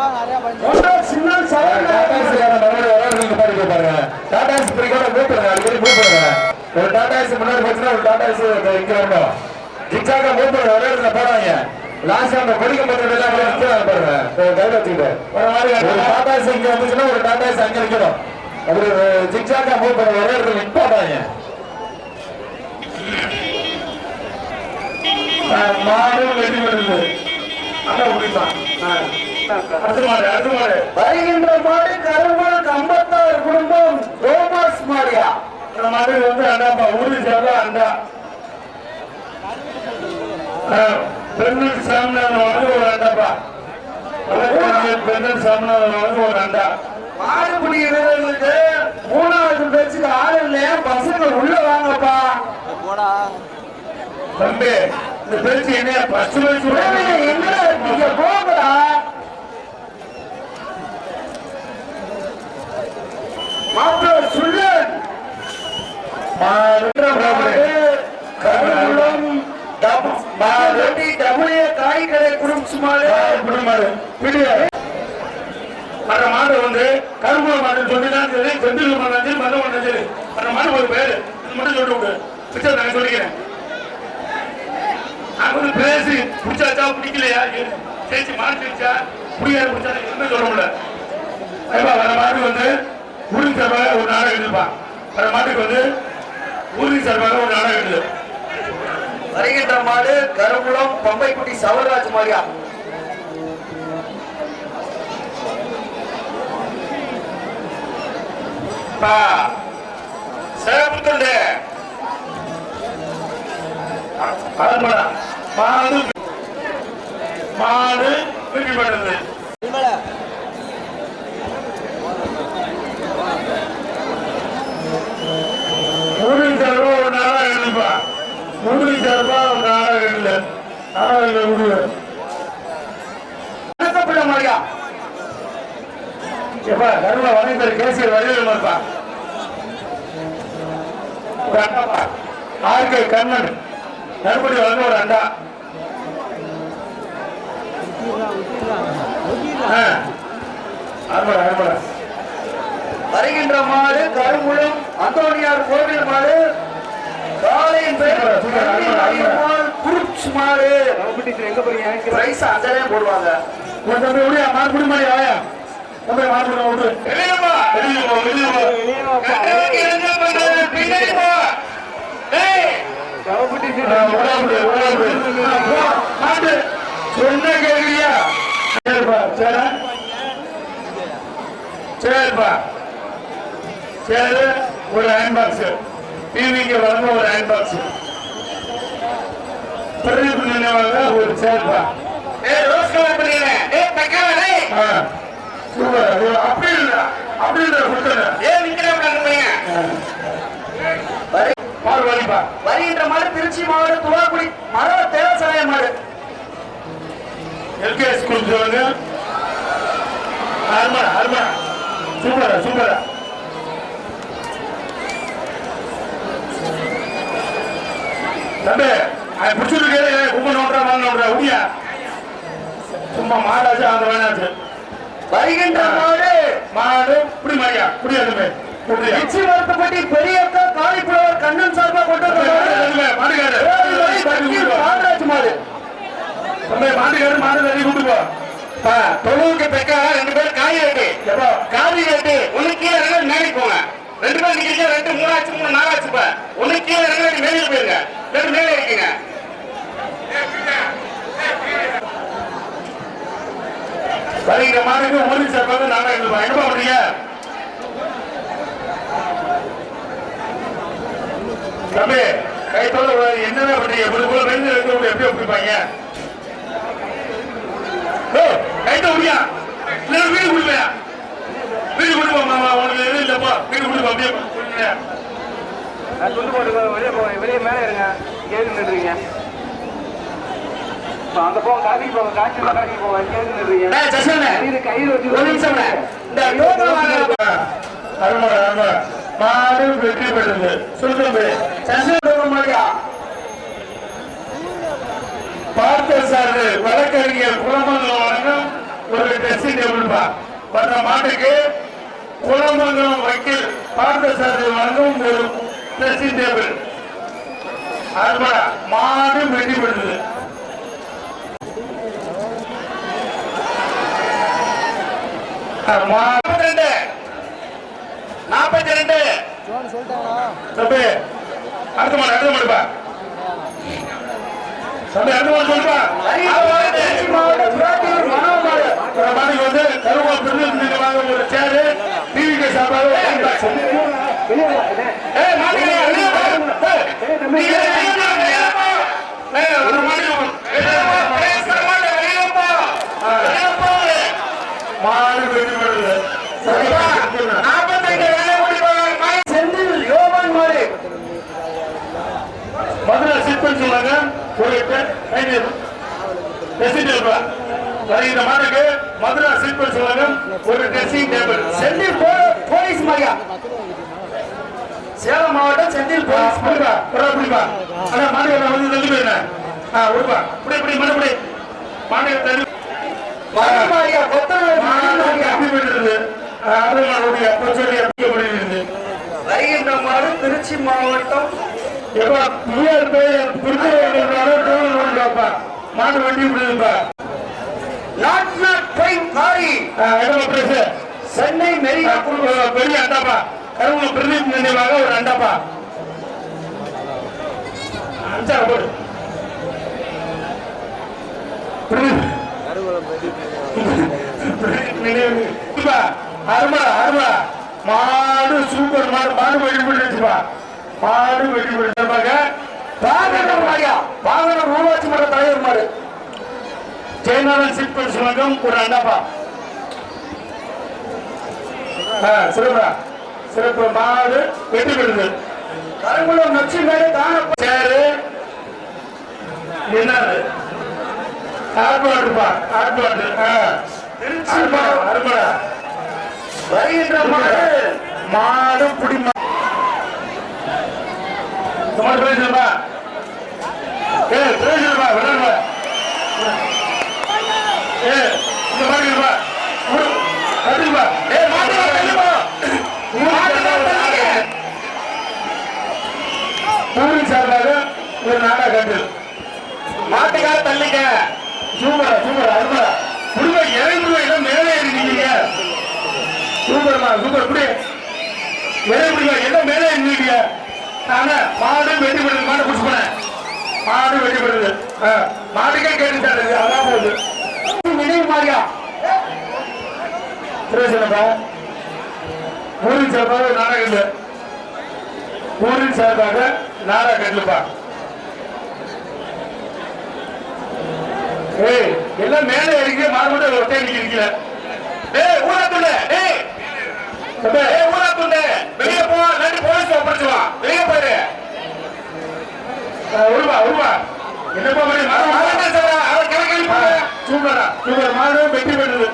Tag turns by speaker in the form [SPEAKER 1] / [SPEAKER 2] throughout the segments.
[SPEAKER 1] சின்ன
[SPEAKER 2] டாடா ஸ்பிரிக்கோட மூவ் பண்ணுங்க அடிக்கடி மூவ் பண்ணுங்க ஒரு டாடா ஏசி முன்னாடி போச்சுன்னா ஒரு டாடா ஏசி இங்க வரணும் ஜிக்ஸாக்கா மூவ் பண்ணுங்க ஒரே இடத்துல போடாதீங்க லாஸ்ட் அந்த கொடிக்க பத்திரம் எல்லாம் பாருங்க ஒரு கையில வச்சுக்கிட்டு ஒரு ஒரு டாடா ஏசி இங்க வந்துச்சுன்னா ஒரு டாடா ஏசி அங்க நிக்கணும் அப்படி மூவ் பண்ணுங்க ஒரே இடத்துல நிப்பாடாதீங்க மாடு வெட்டி வருது அதான் முடிப்பான் மாடு மாடு
[SPEAKER 1] வருகின்ற மாடு கரும்பல் கம்பத்தார் குடும்பம் ரோமாஸ் மாரியா
[SPEAKER 2] இந்த மாதிரி வந்து அண்டாப்பா உறுதி சேர்ந்தா அண்டா பெண்ணில் சாமிநாதன் வந்து ஒரு அண்டாப்பா பெண்ணில் சாமிநாதன் வந்து ஒரு அண்டா
[SPEAKER 1] மாடுபிடி வீரர்களுக்கு மூணாவது பேச்சுக்கு ஆள் இல்லையா? பசங்க உள்ள வாங்கப்பா.
[SPEAKER 2] தம்பி இந்த பேச்சு என்ன பஸ்ட் பேச்சு
[SPEAKER 1] ஏய், என்னடா காய்கறி குடும்பம் மாடு
[SPEAKER 2] அந்த மாடு வந்து கரும்பு மாடு சொல்லிதான் சரி செந்தில் மாடு சரி மத மாடு சரி. அந்த மாடு ஒரு பேரு. இது மட்டும் சொல்லி விடு பிச்சை நான் சொல்லிக்கிறேன். அவங்க பேசி பிடிச்சாச்சா பிடிக்கலையா? சேர்ச்சி மாற்றிச்சா புரியாது பிடிச்சா என்ன சொல்ல முடியல? வர மாடு வந்து ஊரின் சார்பாக ஒரு நாடகம் எழுதுப்பா வர மாட்டுக்கு வந்து ஊரின் சார்பாக ஒரு நாடகம் எழுது.
[SPEAKER 1] வருகின்ற மாடு கருங்குளம் பம்பைக்குட்டி சவராஜ் மாரியா
[SPEAKER 2] பா மாடு மாடு மாடு வெற்றி பெற்றது முருகன் சார்பா ஒரு நாடகம் எழுதுப்பா முருகன் சார்பா ஒரு நாடகம் எழுது நாடகம் எழுது
[SPEAKER 1] வணக்கப்பட மாரியா
[SPEAKER 2] எப்பா கருண வணிகர் கேசியர் வரையில் இருப்பா ஒரு அண்டாப்பா ஆர்கே கண்ணன். நறுபடி வந்து ஒரு அண்டா
[SPEAKER 1] வருகின்ற மாடு கருங்குளம் அந்தோனியார் கோவில் மாடு காலையின் பேர் மாடு பிரைஸ் அஞ்சலே போடுவாங்க.
[SPEAKER 2] தம்பி மார்புடி மாதிரி ஆயா தம்பி மார்புடி விடு வெளியப்பா வெளியப்பா வெளியப்பா என்ன பண்றது பின்னாடி போ ஏய்! உடாபுடி உடாபுடி மாட்டு சொன்ன கேக்குறியா சரிப்பா சரி. சரிப்பா. சரி ஒரு அயன் பாக்ஸ் டிவிக்கு வரணும் ஒரு அயன் பாக்ஸ் பிரதீப் நினைவாக ஒரு சேர்ப்பா.
[SPEAKER 1] ஏய் ரோஸ் கலர் பண்ணிடுறேன் ஏய் பக்காவ
[SPEAKER 2] ஆ, அப்படி இல்ல அப்படி இல்ல கொடுத்தேன்
[SPEAKER 1] ஏய் நிக்கிறேன் வருகின்ற மாடு திருச்சி மாவட்டம் துவாக்குடி மர தேவசாய மாடு
[SPEAKER 2] எல்கே ஸ்கூல் சொல்லுங்க அருமா அருமா சூப்பரா சூப்பரா தம்பி அது பிடிச்சிருக்கு கும்ப நோட்டுறா வாங்க நோட்டுறா உடியா சும்மா மாடாச்சு அந்த வேணாச்சு
[SPEAKER 1] வருகின்ற மாடு
[SPEAKER 2] மாடு புடியா
[SPEAKER 1] இச்சி வருத்தப்பட்டி பெரியக்கா காளிப்புலவர் கண்ணன் சார்பா கொண்டு வந்த மாடு. பாலராஜ் மாடு
[SPEAKER 2] தண்ணி கூட்டு போ.
[SPEAKER 1] தொழுவுக்கு பெக்கா ரெண்டு பேரும்
[SPEAKER 2] எப்பா?
[SPEAKER 1] காவி ரேட்டு ஒண்ணு கீழே மேலே போங்க. ரெண்டு பேர் நிக்கிறீங்க ரெண்டு மூணாச்சு மூணு நாலாச்சு ஒண்ணு கீழே ரெண்டு மேலே போயிருங்க. ரெண்டு மேலே இருக்கீங்க.
[SPEAKER 2] வருகிற மாடுக்கு ஒரு சார்பாக நாங்க எழுதுவோம் என்ன பண்றீங்க? தம்பி கை தொலை பண்றீங்க? இப்படி போல வெளியில இருக்கவங்க எப்படி ஒப்பிப்பாங்க? கைத்த முடியா வீடு கொடுப்பையா? வீடு கொடுப்பா உனக்கு எதுவும் இல்லப்பா. வீடு அப்படியே
[SPEAKER 3] வெளியே வெளியே மேலே இருங்க. கேட்டு நின்றுங்க அங்கே போங்க காஃபிக்கு போங்க காய்ச்சி காஃபிக்கு போங்க கயிறு கயிறு வச்சு.
[SPEAKER 1] இந்த யோகா
[SPEAKER 2] மாடு வெற்றி பெற்றது சொல்லு தம்பி.
[SPEAKER 1] சசிவண்ண மாடியா?
[SPEAKER 2] பார்த்த சார். வழக்கறிஞர் குலமங்கலம் வழங்கும் ஒரு டெஸ்டிங் டேபிள்பா வர்ற மாட்டுக்கு குளமங்கலம் வக்கீல் பார்த்தசாரதி வழங்கும் ஒரு டெஸ்டிங் டேபிள் அதுபா மாடு வெட்டி விடுது
[SPEAKER 3] நாற்பத்தி ரெண்டு. நாற்பத்தி ரெண்டு
[SPEAKER 2] தம்பி அடுத்த மாடு அடுத்த மாடுப்பா தம்பி அடுத்த மாடு சொல்லுப்பா. மாட்டுக்கு வந்து கருவா பிரிந்து வாங்க ஒரு சேரு டிவிக்கு சாப்பாடு
[SPEAKER 3] ஏய் மாட்டுக்கு வெளியே போ. ஏய், நீ வெளியே போ, வெளியே போ. ஏய், ஒரு மாட்டுக்கு வெளியே போ. பேசுற மாட்டை வெளியே போ. வெளியே போ.
[SPEAKER 2] மாடு வெட்டி விடுது
[SPEAKER 3] சரிப்பா? நாற்பத்தைந்து வெளியே ஓடி போவாங்க. மாடு
[SPEAKER 1] செந்தில் யோகன் மாடு
[SPEAKER 2] மதுரை சீக்வன்ஸ் சொல்லுங்க ஒரு டெஸ்டிங் டேபிள் இந்த மாட்டுக்கு மதுரை சீக்வன்ஸ் சொல்லுங்க ஒரு testing table
[SPEAKER 1] Senthil police Salem மாவட்டம் செந்தில் போலீஸ் மாடு.
[SPEAKER 2] புரியுதா புரியுதா அண்ணா மாடு வந்து தள்ளி போயிருந்தேன் ஆ விடுப்பா இப்படி இப்படி மறுபடி மாடு தள்ளி
[SPEAKER 1] மாரியா கொத்தனார் மாரியா
[SPEAKER 2] அப்படி போயிட்டு அது மாடுடைய பிரச்சனை பண்ணிட்டு
[SPEAKER 1] வருகின்ற மாடு திருச்சி மாவட்டம்
[SPEAKER 2] எப்பா மூவாயிரம் பேர் திருப்பூர்ப்பா மாடு வண்டி
[SPEAKER 1] நாட் நாட் ஃபைவ் காரி சென்னை மெரினா
[SPEAKER 2] பெரிய அண்டாப்பா. கருவுல பிரதீப் நினைவாக ஒரு அண்டாப்பா. அஞ்சாறு போடு. அருமடா அருமடா மாடு சூப்பர் மாடு மாடு போட்டுச்சுப்பா மாடு வெற்றி போட்டுப்பாங்க
[SPEAKER 1] வாகனம் ஐயா வாகனம் ஊராட்சி மன்ற தலைவர் மாடு
[SPEAKER 2] ஜெயநாதன் சிற்பர் சுலகம் ஒரு அண்டாப்பா சிறப்பா சிறப்பு மாடு வெற்றி பெறுது.
[SPEAKER 1] கருங்குளம் நச்சு மேடு தான
[SPEAKER 2] சேரு. என்னது? ஆர்பாடுப்பா ஆர்பாடு அருமடா அருமடா
[SPEAKER 1] வருகின்ற மாடு.
[SPEAKER 2] மாடு புடி மா- பேசுறப்பா ஏ பேசுறப்பா விளையாடுப்பா ஏ இந்த பாருங்கப்பா இருப்பா. கட்டுப்பா ஏ மாட்டுப்பா கட்டுப்பா ஊரின் சார்பாக ஒரு நாடா கட்டு
[SPEAKER 3] மாட்டுக்கார தள்ளிக்க.
[SPEAKER 2] சூப்பரா சூப்பரா அருமடா குடும்ப இறங்கு ரூபாய் மேலே இருக்கீங்க சூப்பர்மா சூப்பர். குடி. மேலே எல்லாம் மேலே இருக்கீங்க மாடு வெட்டி விடுது மாடு புடிச்சு போன மாடு வெட்டி விடுது. மாடுக்கே கேட்டுட்டாரு அதான் போகுது
[SPEAKER 1] நினைவு மாறியா?
[SPEAKER 2] பிரயோஜனப்பா ஊரின் சார்பாக நாடகம் இல்லை. ஊரின் சார்பாக நாடகம் ஏய் எல்லாம் மேலே இருக்கு மாறுபட்டு ஒட்டே ஒட்டே ஏய்
[SPEAKER 3] ஊரா ஊரத்துண்டு ஏய்.
[SPEAKER 2] ஏய்
[SPEAKER 3] ஊரா ஊரத்துண்டு வெளியே போ இல்லாட்டி போலீஸ் ஒப்படைச்சுவான் வெளியே போயிரு
[SPEAKER 2] ஆ, உருவா உருவா என்னப்பா பண்ணி மாடு மாடு
[SPEAKER 3] அவன் சார் அவன் கிளக்கி போங்க
[SPEAKER 2] சூப்பரா சூப்பர் மாடு வெட்டி பெற்றது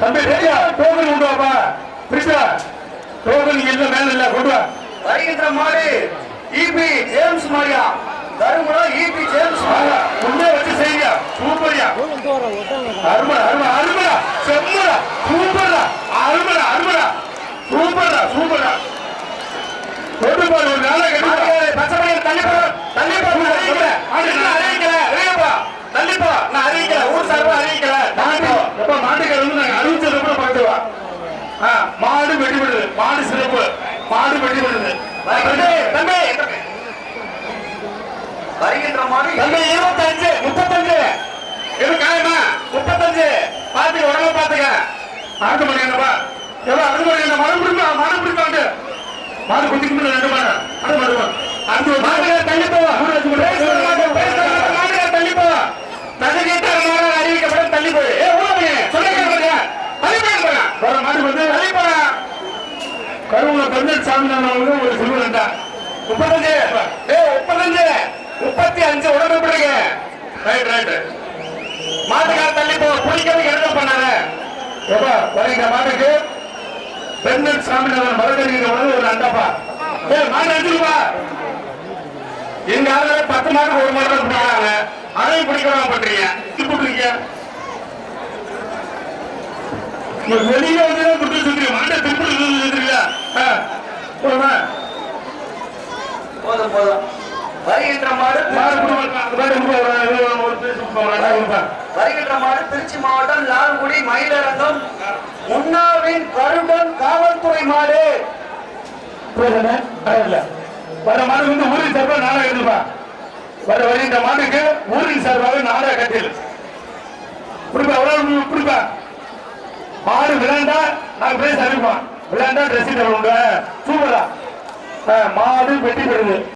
[SPEAKER 2] தம்பி ரெடியா டோக்கன் கொண்டு வாப்பா பிரிட்டா டோக்கன் இங்க இல்ல மேல இல்ல கொண்டு வா
[SPEAKER 1] வருகின்ற மாடு இபி ஜேம்ஸ் மாரியா கருங்குளம் இபி ஜேம்ஸ் மாரியா
[SPEAKER 2] முன்னே வச்சு செய்யா சூப்பரியா அருமடா அருமடா அருமடா செம்மடா சூப்பரா அருமடா அருமடா சூப்பரா சூப்பரா கொண்டு போய் ஒரு நாளை கட்டி
[SPEAKER 3] பச்சை பையன் தள்ளி போ தள்ளி போ நான் அறிவிக்கல. நான் அறிவிக்கல. வெளியே போ தள்ளி போ நான் அறிவிக்கல. ஊர் சார்பா அறிவிக்கல. தள்ளி
[SPEAKER 2] மாடு
[SPEAKER 3] போ
[SPEAKER 2] எப்ப மாட்டுக்கார வந்து நாங்க அறிவிச்சது கூட பார்த்து வா ஆ, மாடு வெட்டி விடுது. மாடு சிறப்பு. மாடு வெட்டி விடுது.
[SPEAKER 1] வருகின்ற மாடு
[SPEAKER 3] தம்பி இருபத்தஞ்சு முப்பத்தஞ்சு. இது காயமா. முப்பத்தஞ்சு. பாத்துக்க உடனே பாத்துக்க
[SPEAKER 2] ஆட்டு மணி என்னப்பா? எவ்வளவு அது மணி என்ன? மரம் பிடிப்பா மாடு பிடிப்பாண்டு. மாடு குட்டிக்கு முன்ன ரெண்டு மாடு அது மாடு அந்த ஒரு மாடு
[SPEAKER 3] மாட்டுக்கார தள்ளி போ பேசுற மாட்டேன் பேசுற மாட்டேன் மாட்டுக்கார தள்ளி போ தகுதியற்ற மாடு அறிவிக்கப்படும் தள்ளி போய் ஏ ஊழல் சொல்லிக்க தள்ளி போய்
[SPEAKER 2] வர மாடு வந்து
[SPEAKER 3] தள்ளி போறா
[SPEAKER 2] கருவுல பெருந்தல் சாமி அவங்க ஒரு சிறுவன் ரெண்டா
[SPEAKER 3] முப்பத்தஞ்சு ஏ முப்பத்தஞ்சு முப்பத்தி அஞ்சு உடம்பு பிடிங்க
[SPEAKER 2] ரைட் ரைட்
[SPEAKER 3] மாட்டுக்கார தள்ளி போ குளிக்கிறதுக்கு என்ன பண்ணாத
[SPEAKER 2] எப்பா வரீங்க மாட்டுக்கு? பெருந்தல் சாமிநாதன் மரக்கறிங்க ஒரு அண்டப்பா.
[SPEAKER 3] ஏ மாடு எடுத்துருப்பா எங்க ஆளுங்க பத்து மாட்டுக்கு ஒரு மாடு தான் அதையும் பிடிக்கிறவங்க பண்றீங்க.
[SPEAKER 2] கூப்பிட்டுருக்கீங்க வெளியே வந்து குடுத்து துட்டு மாட்டை திருப்பி சுத்துறீங்களா? போதும்
[SPEAKER 1] போதும். வருகின்ற மாடு வருகின்ற மாடு திருச்சி மாவட்டம் லால்குடி மயிலரங்கம் உண்ணாவின் கருடன் காவல்துறை மாடு.
[SPEAKER 2] வர மாடு வந்து ஊரின் சார்பாக நாடகம் எழுதுப்பா வர வருகின்ற மாடுக்கு ஊரின் சார்பாக நாடக கட்டில் புரிப்பா எவ்வளவு புரிப்பா மாடு விளையாண்டா நாங்க பேச அறிவிப்போம் விளையாண்டா ட்ரெஸ்ஸிங் உண்டு. சூப்பரா மாடு வெட்டி பெறுது